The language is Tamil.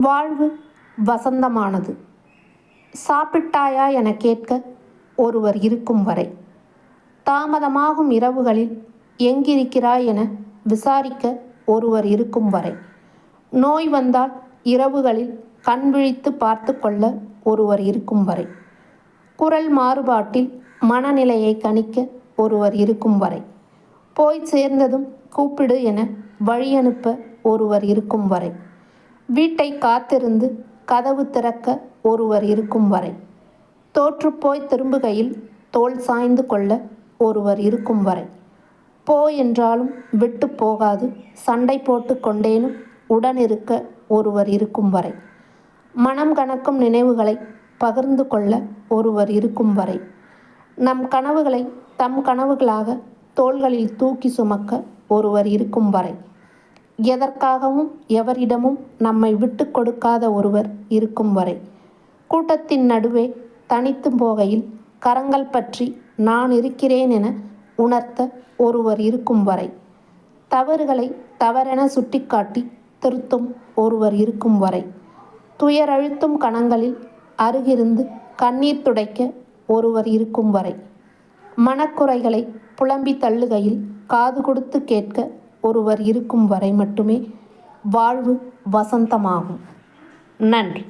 வாழ்வு வசந்தமானது. சாப்பிட்டாயா என கேட்க ஒருவர் இருக்கும் வரை. தாமதமாகும் இரவுகளில் எங்கிருக்கிறாய் என விசாரிக்க ஒருவர் இருக்கும் வரை. நோய் வந்தால் இரவுகளில் கண் விழித்து பார்த்து கொள்ள ஒருவர் இருக்கும் வரை. குரல் மாறுபாட்டில் மனநிலையை கணிக்க ஒருவர் இருக்கும் வரை. போய் சேர்ந்ததும் கூப்பிடு என வழியனுப்ப ஒருவர் இருக்கும் வரை. வீட்டை காத்திருந்து கதவு திறக்க ஒருவர் இருக்கும் வரை. தோற்றுப்போய் திரும்புகையில் தோள் சாய்ந்து கொள்ள ஒருவர் இருக்கும் வரை. போ என்றாலும் விட்டு போகாது சண்டை போட்டு கொண்டேனும் உடனிருக்க ஒருவர் இருக்கும் வரை. மனம் கணக்கும் நினைவுகளை பகிர்ந்து கொள்ள ஒருவர் இருக்கும் வரை. நம் கனவுகளை தம் கனவுகளாக தோள்களில் தூக்கி சுமக்க ஒருவர் இருக்கும் வரை. எதற்காகவும் எவரிடமும் நம்மை விட்டு கொடுக்காத ஒருவர் இருக்கும் வரை. கூட்டத்தின் நடுவே தனித்து போகையில் கரங்கள் பற்றி நான் இருக்கிறேன் என உணர்த்த ஒருவர் இருக்கும் வரை. தவறுகளை தவறென சுட்டிக்காட்டி திருத்தும் ஒருவர் இருக்கும் வரை. துயரழுத்தும் கணங்களில் அருகிருந்து கண்ணீர் துடைக்க ஒருவர் இருக்கும் வரை. மனக்குறைகளை புலம்பி தள்ளுகையில் காது கொடுத்து கேட்க ஒருவர் இருக்கும் வரை மட்டுமே வாழ்வு வசந்தமாகும். நன்றி.